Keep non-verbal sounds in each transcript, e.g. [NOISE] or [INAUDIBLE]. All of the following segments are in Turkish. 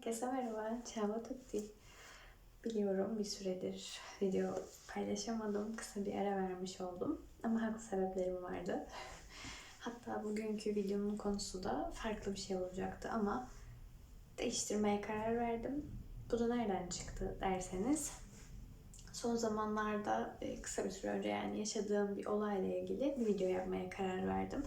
Herkese merhaba, Çağla Tutti. Biliyorum bir süredir video paylaşamadım. Kısa bir ara vermiş oldum. Ama haklı sebeplerim vardı. [LAUGHS] Hatta bugünkü videonun konusu da farklı bir şey olacaktı ama değiştirmeye karar verdim. Bu da nereden çıktı derseniz son zamanlarda e, kısa bir süre önce yani yaşadığım bir olayla ilgili bir video yapmaya karar verdim.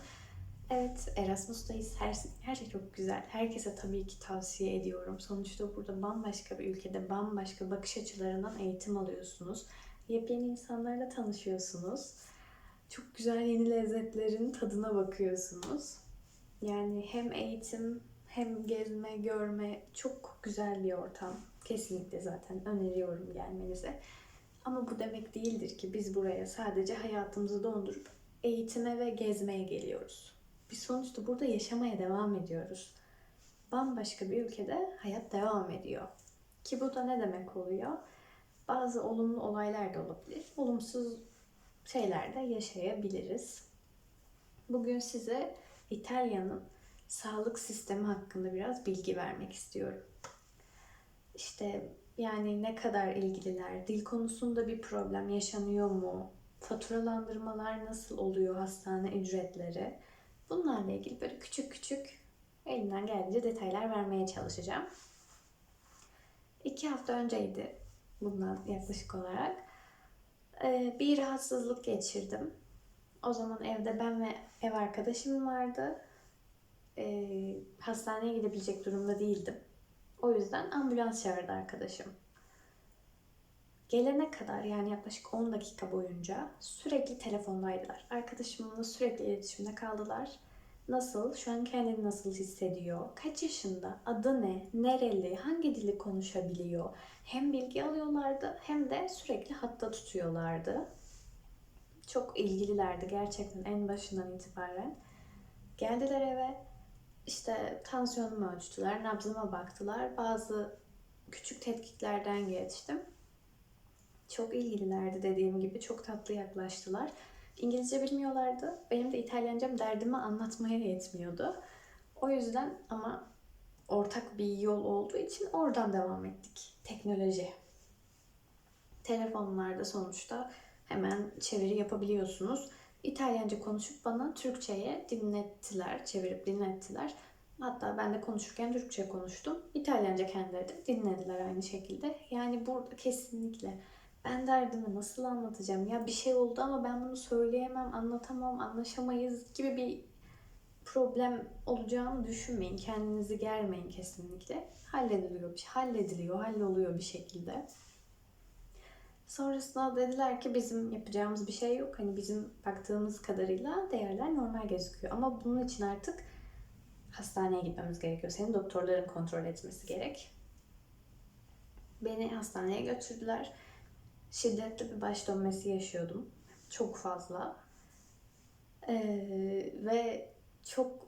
Evet, Erasmus'tayız. Her, her şey çok güzel. Herkese tabii ki tavsiye ediyorum. Sonuçta burada bambaşka bir ülkede bambaşka bakış açılarından eğitim alıyorsunuz. Yepyeni insanlarla tanışıyorsunuz. Çok güzel yeni lezzetlerin tadına bakıyorsunuz. Yani hem eğitim hem gezme, görme çok güzel bir ortam. Kesinlikle zaten öneriyorum gelmenize. Ama bu demek değildir ki biz buraya sadece hayatımızı dondurup eğitime ve gezmeye geliyoruz. Biz sonuçta burada yaşamaya devam ediyoruz. Bambaşka bir ülkede hayat devam ediyor. Ki bu da ne demek oluyor? Bazı olumlu olaylar da olabilir. Olumsuz şeyler de yaşayabiliriz. Bugün size İtalya'nın sağlık sistemi hakkında biraz bilgi vermek istiyorum. İşte yani ne kadar ilgililer, dil konusunda bir problem yaşanıyor mu, faturalandırmalar nasıl oluyor hastane ücretleri, bunlarla ilgili böyle küçük küçük elimden geldiğince detaylar vermeye çalışacağım. İki hafta önceydi bundan yaklaşık olarak. Ee, bir rahatsızlık geçirdim. O zaman evde ben ve ev arkadaşım vardı. Ee, hastaneye gidebilecek durumda değildim. O yüzden ambulans çağırdı arkadaşım. Gelene kadar yani yaklaşık 10 dakika boyunca sürekli telefondaydılar. Arkadaşımla sürekli iletişimde kaldılar. Nasıl, şu an kendini nasıl hissediyor, kaç yaşında, adı ne, nereli, hangi dili konuşabiliyor. Hem bilgi alıyorlardı hem de sürekli hatta tutuyorlardı. Çok ilgililerdi gerçekten en başından itibaren. Geldiler eve, işte tansiyonumu ölçtüler, nabzıma baktılar. Bazı küçük tetkiklerden geçtim. Çok ilgililerdi dediğim gibi. Çok tatlı yaklaştılar. İngilizce bilmiyorlardı. Benim de İtalyancam derdimi anlatmaya yetmiyordu. O yüzden ama ortak bir yol olduğu için oradan devam ettik. Teknoloji. Telefonlarda sonuçta hemen çeviri yapabiliyorsunuz. İtalyanca konuşup bana Türkçe'ye dinlettiler, çevirip dinlettiler. Hatta ben de konuşurken Türkçe konuştum. İtalyanca kendileri de dinlediler aynı şekilde. Yani burada kesinlikle ben derdimi nasıl anlatacağım? Ya bir şey oldu ama ben bunu söyleyemem, anlatamam, anlaşamayız gibi bir problem olacağını düşünmeyin. Kendinizi germeyin kesinlikle. Hallediliyor, bir şey, hallediliyor, halloluyor bir şekilde. Sonrasında dediler ki bizim yapacağımız bir şey yok. Hani bizim baktığımız kadarıyla değerler normal gözüküyor. Ama bunun için artık hastaneye gitmemiz gerekiyor. Senin doktorların kontrol etmesi gerek. Beni hastaneye götürdüler. Şiddetli bir baş dönmesi yaşıyordum. Çok fazla. Ee, ve çok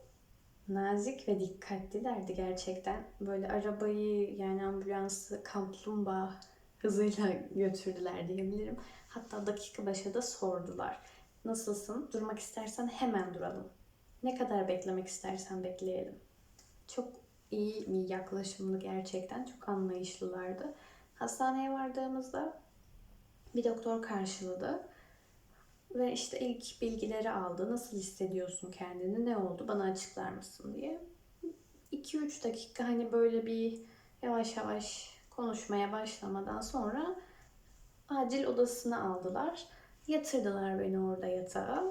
nazik ve dikkatlilerdi gerçekten. Böyle arabayı yani ambulansı kaplumbağa hızıyla [LAUGHS] götürdüler diyebilirim. Hatta dakika başa da sordular. Nasılsın? Durmak istersen hemen duralım. Ne kadar beklemek istersen bekleyelim. Çok iyi bir yaklaşımdı gerçekten. Çok anlayışlılardı. Hastaneye vardığımızda bir doktor karşıladı. Ve işte ilk bilgileri aldı. Nasıl hissediyorsun kendini? Ne oldu? Bana açıklar mısın diye. 2-3 dakika hani böyle bir yavaş yavaş konuşmaya başlamadan sonra acil odasına aldılar. Yatırdılar beni orada yatağa.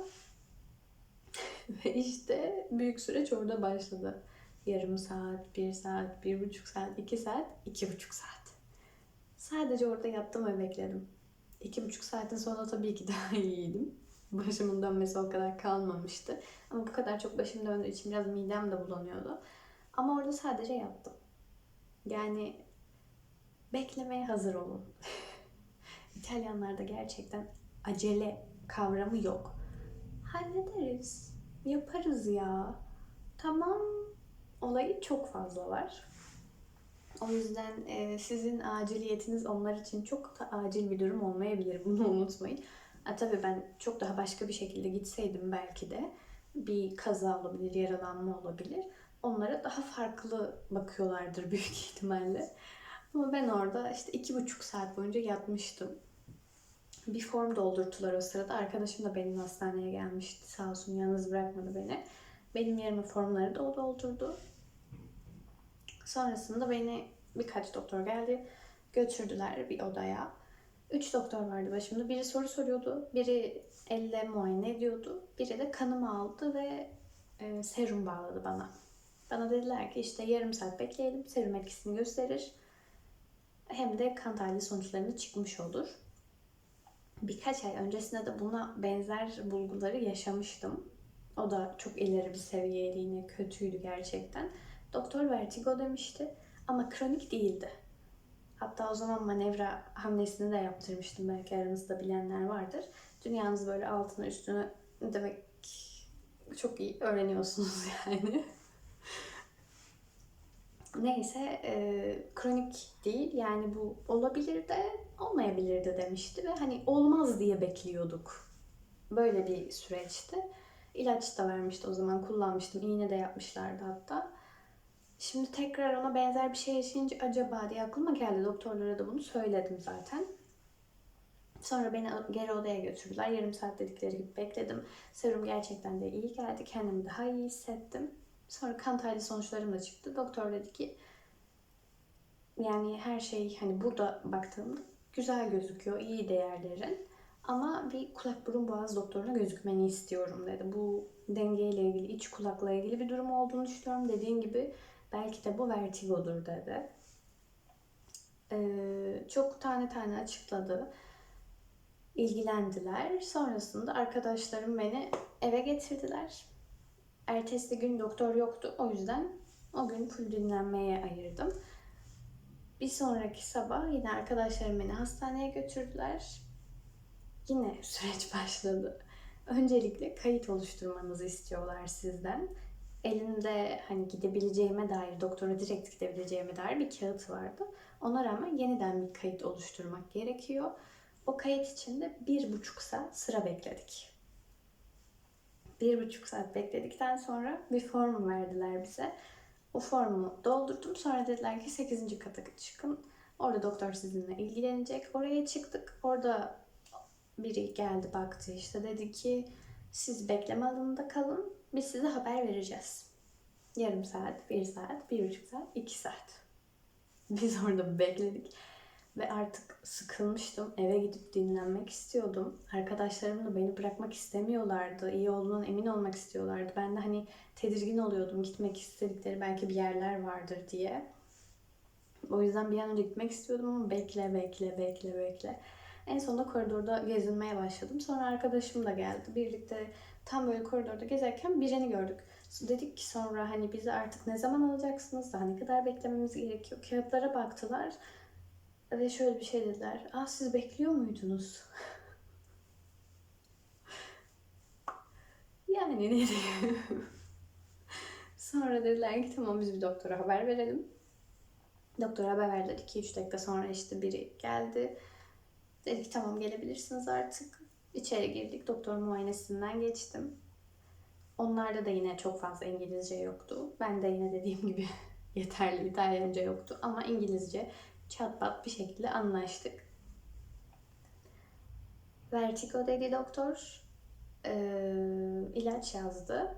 [LAUGHS] Ve işte büyük süreç orada başladı. Yarım saat, bir saat, bir buçuk saat, iki saat, iki buçuk saat. Sadece orada yattım ve bekledim. İki buçuk saatin sonra tabii ki daha [LAUGHS] iyiydim. Başımın dönmesi o kadar kalmamıştı. Ama bu kadar çok başım döndüğü için biraz midem de bulanıyordu. Ama orada sadece yattım. Yani beklemeye hazır olun. [LAUGHS] İtalyanlarda gerçekten acele kavramı yok. Hallederiz. Yaparız ya. Tamam. Olayı çok fazla var. O yüzden e, sizin aciliyetiniz onlar için çok da acil bir durum olmayabilir. Bunu [LAUGHS] unutmayın. Ha, tabii ben çok daha başka bir şekilde gitseydim belki de bir kaza olabilir, yaralanma olabilir. onlara daha farklı bakıyorlardır [LAUGHS] büyük ihtimalle. Ama ben orada işte iki buçuk saat boyunca yatmıştım. Bir form doldurttular o sırada. Arkadaşım da benim hastaneye gelmişti. Sağ olsun yalnız bırakmadı beni. Benim yerime formları da o doldurdu. Sonrasında beni birkaç doktor geldi. Götürdüler bir odaya. Üç doktor vardı başımda. Biri soru soruyordu. Biri elle muayene ediyordu. Biri de kanımı aldı ve e, serum bağladı bana. Bana dediler ki işte yarım saat bekleyelim. Serum etkisini gösterir. Hem de kan tahlili sonuçlarında çıkmış olur. Birkaç ay öncesinde de buna benzer bulguları yaşamıştım. O da çok ileri bir seviyeliğine kötüydü gerçekten. Doktor vertigo demişti ama kronik değildi. Hatta o zaman manevra hamlesini de yaptırmıştım. Belki aranızda bilenler vardır. Dünyanız böyle altına üstüne demek çok iyi öğreniyorsunuz [LAUGHS] yani. Neyse e, kronik değil yani bu olabilir de olmayabilir de demişti ve hani olmaz diye bekliyorduk. Böyle bir süreçti. İlaç da vermişti o zaman kullanmıştım. İğne de yapmışlardı hatta. Şimdi tekrar ona benzer bir şey yaşayınca acaba diye aklıma geldi. Doktorlara da bunu söyledim zaten. Sonra beni geri odaya götürdüler. Yarım saat dedikleri gibi bekledim. Serum gerçekten de iyi geldi. Kendimi daha iyi hissettim. Sonra kan tahlili sonuçlarım da çıktı. Doktor dedi ki yani her şey hani burada baktığımda güzel gözüküyor. iyi değerlerin. Ama bir kulak burun boğaz doktoruna gözükmeni istiyorum dedi. Bu dengeyle ilgili, iç kulakla ilgili bir durum olduğunu düşünüyorum. Dediğin gibi belki de bu vertigodur dedi. Ee, çok tane tane açıkladı. İlgilendiler. Sonrasında arkadaşlarım beni eve getirdiler. Ertesi gün doktor yoktu. O yüzden o gün full dinlenmeye ayırdım. Bir sonraki sabah yine arkadaşlarım beni hastaneye götürdüler. Yine [LAUGHS] süreç başladı. Öncelikle kayıt oluşturmanızı istiyorlar sizden. Elimde hani gidebileceğime dair, doktora direkt gidebileceğime dair bir kağıt vardı. Ona rağmen yeniden bir kayıt oluşturmak gerekiyor. O kayıt için de bir buçuk saat sıra bekledik. Bir buçuk saat bekledikten sonra bir form verdiler bize. O formu doldurdum. Sonra dediler ki 8. kata çıkın. Orada doktor sizinle ilgilenecek. Oraya çıktık. Orada biri geldi baktı işte dedi ki siz bekleme alanında kalın. Biz size haber vereceğiz. Yarım saat, bir saat, bir buçuk saat, iki saat. [LAUGHS] Biz orada bekledik. Ve artık sıkılmıştım. Eve gidip dinlenmek istiyordum. Arkadaşlarım da beni bırakmak istemiyorlardı. İyi olduğundan emin olmak istiyorlardı. Ben de hani tedirgin oluyordum. Gitmek istedikleri belki bir yerler vardır diye. O yüzden bir an önce gitmek istiyordum ama bekle, bekle, bekle, bekle. En sonunda koridorda gezinmeye başladım. Sonra arkadaşım da geldi. Birlikte tam böyle koridorda gezerken birini gördük. Dedik ki sonra hani bizi artık ne zaman alacaksınız? Daha ne kadar beklememiz gerekiyor? Kağıtlara baktılar. Ve şöyle bir şey dediler. Aa siz bekliyor muydunuz? [LAUGHS] yani ne diyeyim? [LAUGHS] Sonra dediler ki tamam biz bir doktora haber verelim. Doktora haber verdiler. 2-3 dakika sonra işte biri geldi. Dedik tamam gelebilirsiniz artık. İçeri girdik. Doktor muayenesinden geçtim. Onlarda da yine çok fazla İngilizce yoktu. Ben de yine dediğim gibi [LAUGHS] yeterli İtalyanca yoktu. Ama İngilizce çat pat bir şekilde anlaştık. Vertigo dedi doktor. Ee, ilaç yazdı.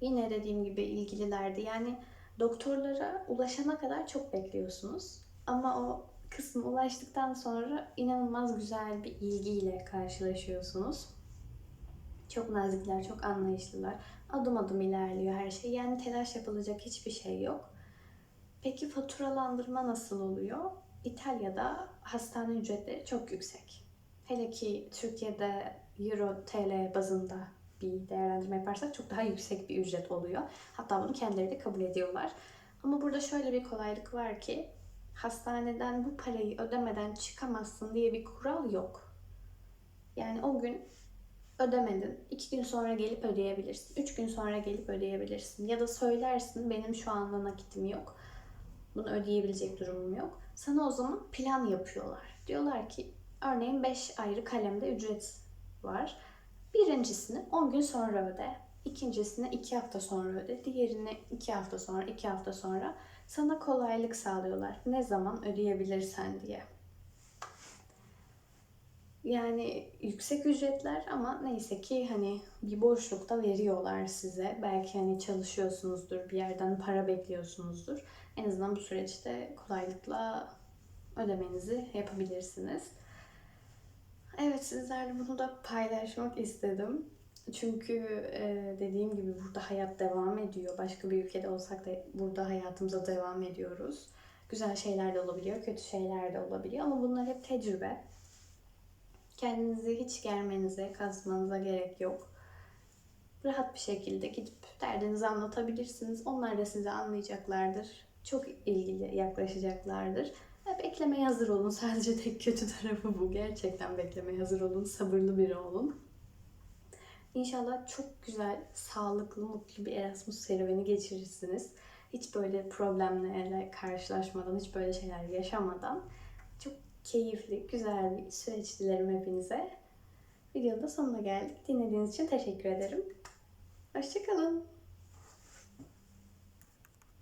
Yine dediğim gibi ilgililerdi. Yani doktorlara ulaşana kadar çok bekliyorsunuz. Ama o kısmı ulaştıktan sonra inanılmaz güzel bir ilgiyle karşılaşıyorsunuz. Çok nazikler, çok anlayışlılar. Adım adım ilerliyor her şey. Yani telaş yapılacak hiçbir şey yok. Peki faturalandırma nasıl oluyor? İtalya'da hastane ücretleri çok yüksek. Hele ki Türkiye'de Euro, TL bazında bir değerlendirme yaparsak çok daha yüksek bir ücret oluyor. Hatta bunu kendileri de kabul ediyorlar. Ama burada şöyle bir kolaylık var ki hastaneden bu parayı ödemeden çıkamazsın diye bir kural yok. Yani o gün ödemedin. iki gün sonra gelip ödeyebilirsin. Üç gün sonra gelip ödeyebilirsin. Ya da söylersin benim şu anda nakitim yok. Bunu ödeyebilecek durumum yok. Sana o zaman plan yapıyorlar. Diyorlar ki örneğin 5 ayrı kalemde ücret var. Birincisini 10 gün sonra öde. İkincisini iki hafta sonra öde. Diğerini iki hafta sonra, iki hafta sonra. Sana kolaylık sağlıyorlar. Ne zaman ödeyebilirsen diye. Yani yüksek ücretler ama neyse ki hani bir boşlukta veriyorlar size. Belki hani çalışıyorsunuzdur, bir yerden para bekliyorsunuzdur. En azından bu süreçte kolaylıkla ödemenizi yapabilirsiniz. Evet sizlerle bunu da paylaşmak istedim. Çünkü e, dediğim gibi burada hayat devam ediyor. Başka bir ülkede olsak da burada hayatımıza devam ediyoruz. Güzel şeyler de olabiliyor, kötü şeyler de olabiliyor ama bunlar hep tecrübe. Kendinizi hiç germenize, kazmanıza gerek yok. Rahat bir şekilde gidip derdinizi anlatabilirsiniz. Onlar da sizi anlayacaklardır. Çok ilgili yaklaşacaklardır. Ve beklemeye hazır olun. Sadece tek kötü tarafı bu. Gerçekten beklemeye hazır olun. Sabırlı biri olun. İnşallah çok güzel, sağlıklı, mutlu bir Erasmus serüveni geçirirsiniz. Hiç böyle problemlerle karşılaşmadan, hiç böyle şeyler yaşamadan çok keyifli, güzel bir süreç dilerim hepinize. Videonun da sonuna geldik. Dinlediğiniz için teşekkür ederim. Hoşçakalın.